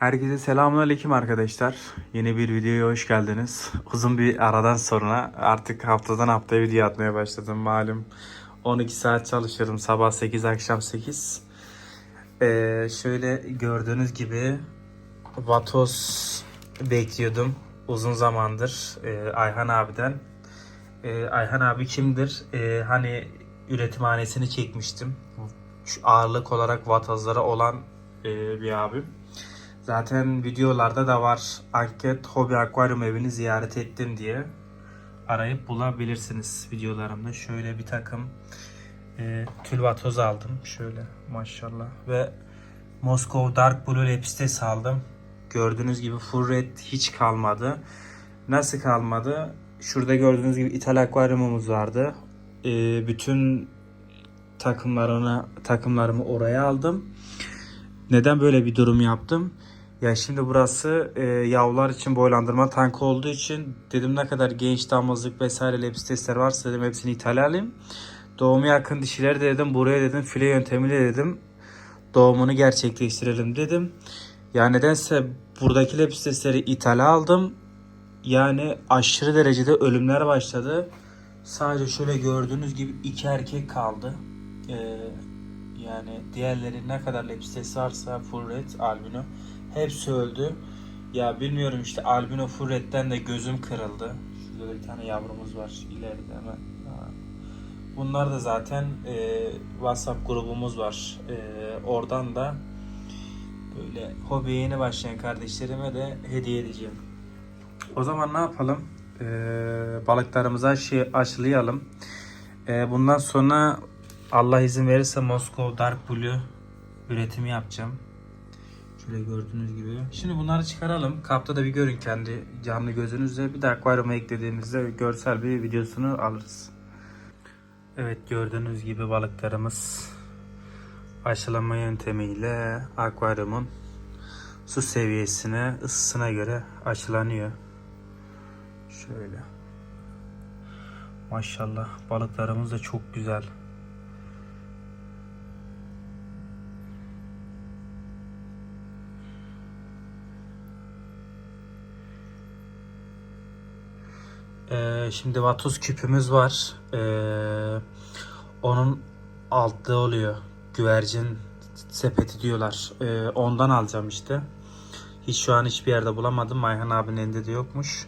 Herkese selamünaleyküm arkadaşlar. Yeni bir videoya hoş geldiniz. Uzun bir aradan sonra artık haftadan haftaya video atmaya başladım malum. 12 saat çalışıyorum. Sabah 8, akşam 8. Ee, şöyle gördüğünüz gibi Vatos bekliyordum uzun zamandır ee, Ayhan abiden. Ee, Ayhan abi kimdir? Ee, hani üretimhanesini çekmiştim. Şu ağırlık olarak vatozlara olan ee, bir abim. Zaten videolarda da var. Anket Hobi Akvaryum evini ziyaret ettim diye arayıp bulabilirsiniz videolarımda. Şöyle bir takım e, tülvatoz aldım. Şöyle maşallah. Ve Moskov Dark Blue Lepistes aldım. Gördüğünüz gibi full red hiç kalmadı. Nasıl kalmadı? Şurada gördüğünüz gibi ithal akvaryumumuz vardı. E, bütün takımlarını takımlarımı oraya aldım. Neden böyle bir durum yaptım? Ya şimdi burası e, yavrular için boylandırma tankı olduğu için dedim ne kadar genç damızlık vesaire lepistesler varsa dedim hepsini ithal alayım. Doğumu yakın dişileri de dedim buraya dedim file yöntemiyle dedim doğumunu gerçekleştirelim dedim. Ya nedense buradaki lepistesleri ithale aldım. Yani aşırı derecede ölümler başladı. Sadece şöyle gördüğünüz gibi iki erkek kaldı. Ee, yani diğerleri ne kadar lepistesi varsa full red, albino hepsi öldü. Ya bilmiyorum işte albino full red'den de gözüm kırıldı. Şurada bir tane yavrumuz var ileride hemen. Bunlar da zaten e, WhatsApp grubumuz var. E, oradan da böyle hobiye yeni başlayan kardeşlerime de hediye edeceğim. O zaman ne yapalım? E, balıklarımızı aşı, aşılayalım. E, bundan sonra Allah izin verirse Moskov Dark Blue üretimi yapacağım. Şöyle gördüğünüz gibi. Şimdi bunları çıkaralım. Kapta da bir görün kendi canlı gözünüzle. Bir de akvaryuma eklediğimizde görsel bir videosunu alırız. Evet gördüğünüz gibi balıklarımız aşılama yöntemiyle akvaryumun su seviyesine, ısısına göre aşılanıyor. Şöyle. Maşallah balıklarımız da çok güzel. Ee, şimdi vatoz küpümüz var. Ee, onun altta oluyor. Güvercin sepeti diyorlar. Ee, ondan alacağım işte. Hiç şu an hiçbir yerde bulamadım. Ayhan abinin elinde de yokmuş.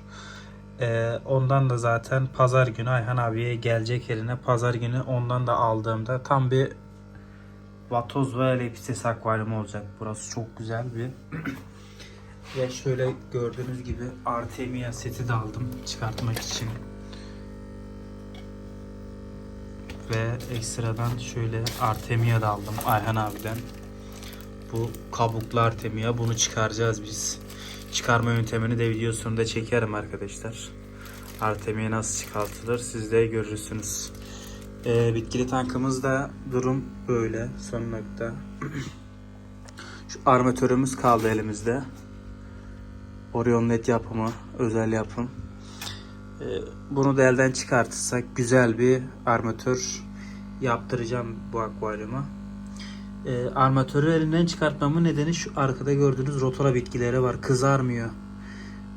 Ondan da zaten pazar günü Ayhan abiye gelecek eline pazar günü ondan da aldığımda tam bir vatoz ve lepsis akvaryumu olacak. Burası çok güzel bir Ve şöyle gördüğünüz gibi Artemia seti de aldım çıkartmak için. Ve ekstradan şöyle Artemia da aldım Ayhan abiden. Bu kabuklu Artemia bunu çıkaracağız biz. Çıkarma yöntemini de videosunda çekerim arkadaşlar. Artemia nasıl çıkartılır siz de görürsünüz. Ee, bitkili tankımızda durum böyle son nokta. Şu armatörümüz kaldı elimizde. Orion LED yapımı, özel yapım. Ee, bunu da elden çıkartırsak güzel bir armatör yaptıracağım bu akvaryuma. Ee, armatörü elinden çıkartmamın nedeni şu arkada gördüğünüz rotora bitkileri var. Kızarmıyor.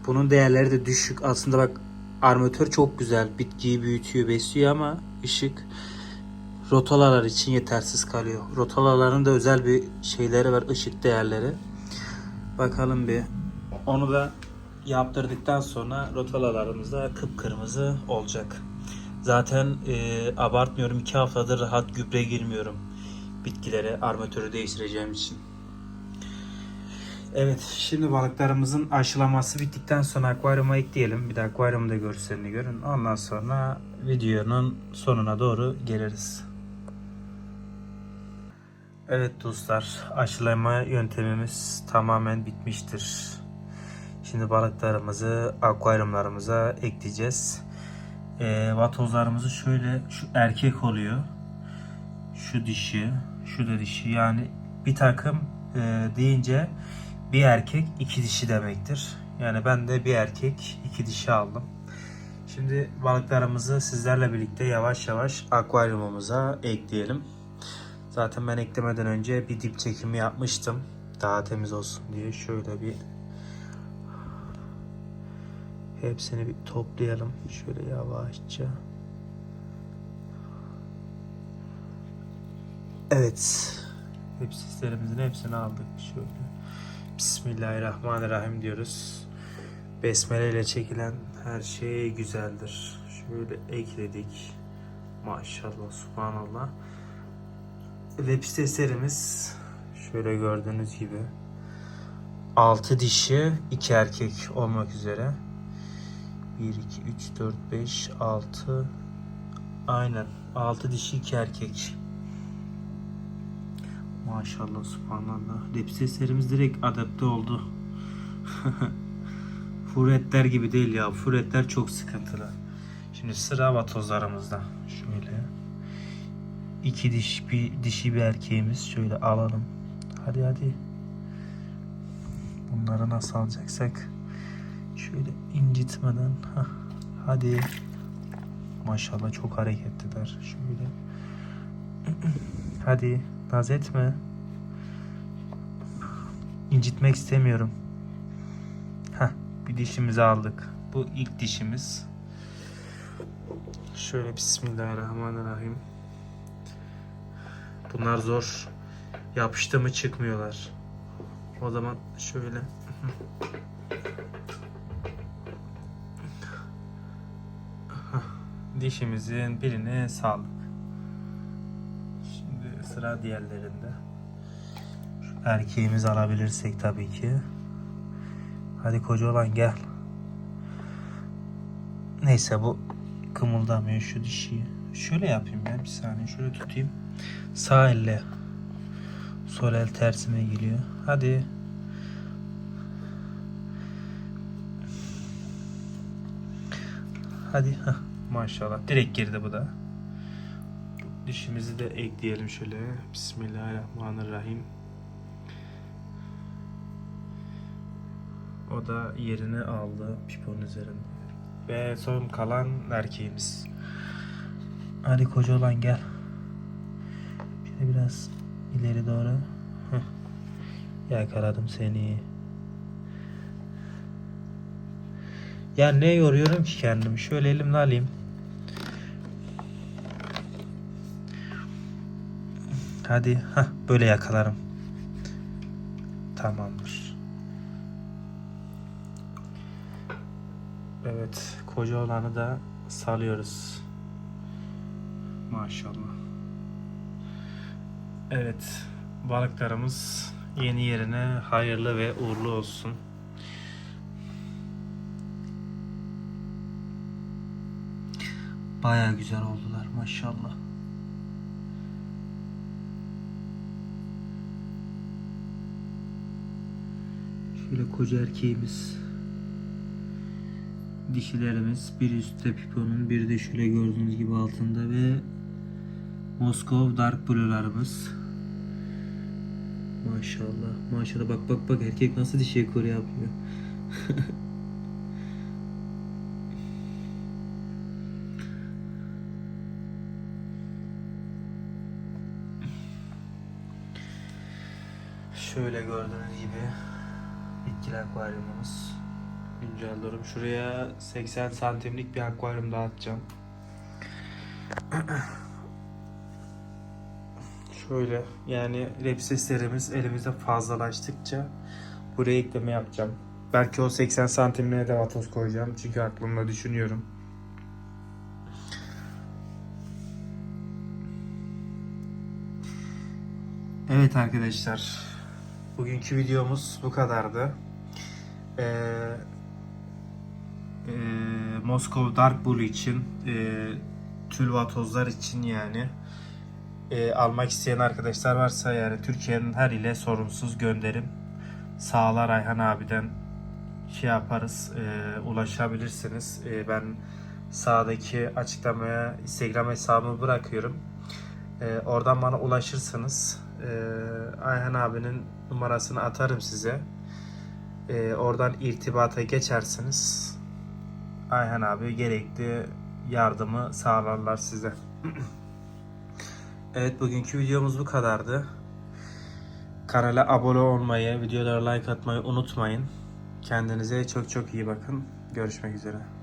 Bunun değerleri de düşük. Aslında bak armatör çok güzel. Bitkiyi büyütüyor, besliyor ama ışık rotalalar için yetersiz kalıyor. Rotalaların da özel bir şeyleri var, ışık değerleri. Bakalım bir onu da yaptırdıktan sonra rotalalarımız da kıpkırmızı olacak. Zaten e, abartmıyorum 2 haftadır rahat gübre girmiyorum bitkilere armatörü değiştireceğim için. Evet şimdi balıklarımızın aşılaması bittikten sonra akvaryuma ekleyelim. Bir de akvaryumda görselini görün. Ondan sonra videonun sonuna doğru geliriz. Evet dostlar aşılama yöntemimiz tamamen bitmiştir. Şimdi balıklarımızı akvaryumlarımıza ekleyeceğiz. E, vatozlarımızı şöyle şu erkek oluyor. Şu dişi, şu da dişi. Yani bir takım e, deyince bir erkek iki dişi demektir. Yani ben de bir erkek iki dişi aldım. Şimdi balıklarımızı sizlerle birlikte yavaş yavaş akvaryumumuza ekleyelim. Zaten ben eklemeden önce bir dip çekimi yapmıştım. daha temiz olsun diye şöyle bir hepsini bir toplayalım şöyle yavaşça. Evet. Web sitelerimizin hepsini aldık. Şöyle. Bismillahirrahmanirrahim diyoruz. Besmele ile çekilen her şey güzeldir. Şöyle ekledik. Maşallah, subhanallah. Web sitelerimiz şöyle gördüğünüz gibi 6 dişi 2 erkek olmak üzere 1 2 3 4 5 6 aynen 6 dişi 2 erkek Maşallah subhanallah. Lepsi serimiz direkt adapte oldu. Furetler gibi değil ya. Furetler çok sıkıntılı. Şimdi sıra vatozlarımızda. Şöyle. iki diş bir dişi bir erkeğimiz. Şöyle alalım. Hadi hadi. Bunları nasıl alacaksak şöyle incitmeden. Hah. Hadi. Maşallah çok hareketliler. Şöyle. Hadi. Naz etme. İncitmek istemiyorum. Heh, bir dişimizi aldık. Bu ilk dişimiz. Şöyle Bismillahirrahmanirrahim. Bunlar zor. Yapıştı mı çıkmıyorlar. O zaman şöyle. Dişimizin birini saldık. Şimdi sıra diğerlerinde. Şu erkeğimizi alabilirsek tabii ki. Hadi koca olan gel. Neyse bu kımıldamıyor şu dişiyi. Şöyle yapayım ben bir saniye şöyle tutayım. Sağ elle sol el tersime geliyor. Hadi. Hadi. Heh, maşallah. Direkt girdi bu da. Dişimizi de ekleyelim şöyle. Bismillahirrahmanirrahim. O da yerini aldı pipon üzerinde. Ve son kalan erkeğimiz. Hadi koca olan gel. Şöyle biraz ileri doğru. Heh. Yakaladım seni. Ya ne yoruyorum ki kendimi? Şöyle elimle alayım. Hadi. Hah, böyle yakalarım. Tamamdır. Evet. Koca olanı da salıyoruz. Maşallah. Evet. Balıklarımız yeni yerine hayırlı ve uğurlu olsun. Baya güzel oldular maşallah. Şöyle koca erkeğimiz. Dişilerimiz bir üstte piponun bir de şöyle gördüğünüz gibi altında ve Moskov Dark Blue'larımız. Maşallah. Maşallah bak bak bak erkek nasıl dişiye kore yapıyor. Şöyle gördüğünüz gibi bitkili akvaryumumuz. Güncel durum. Şuraya 80 santimlik bir akvaryum dağıtacağım. Şöyle yani repseslerimiz elimizde fazlalaştıkça buraya ekleme yapacağım. Belki o 80 santimliğe de vatoz koyacağım. Çünkü aklımda düşünüyorum. Evet arkadaşlar. Bugünkü videomuz bu kadardı. Ee, e, Moskova Dark Blue için e, tülvatozlar için yani e, almak isteyen arkadaşlar varsa yani Türkiye'nin her ile sorunsuz gönderim sağlar Ayhan abiden şey yaparız e, ulaşabilirsiniz. E, ben sağdaki açıklamaya Instagram hesabımı bırakıyorum. E, oradan bana ulaşırsınız. E, Ayhan abinin numarasını atarım size. E, oradan irtibata geçersiniz. Ayhan abi gerekli yardımı sağlarlar size. evet bugünkü videomuz bu kadardı. Kanala abone olmayı, videolara like atmayı unutmayın. Kendinize çok çok iyi bakın. Görüşmek üzere.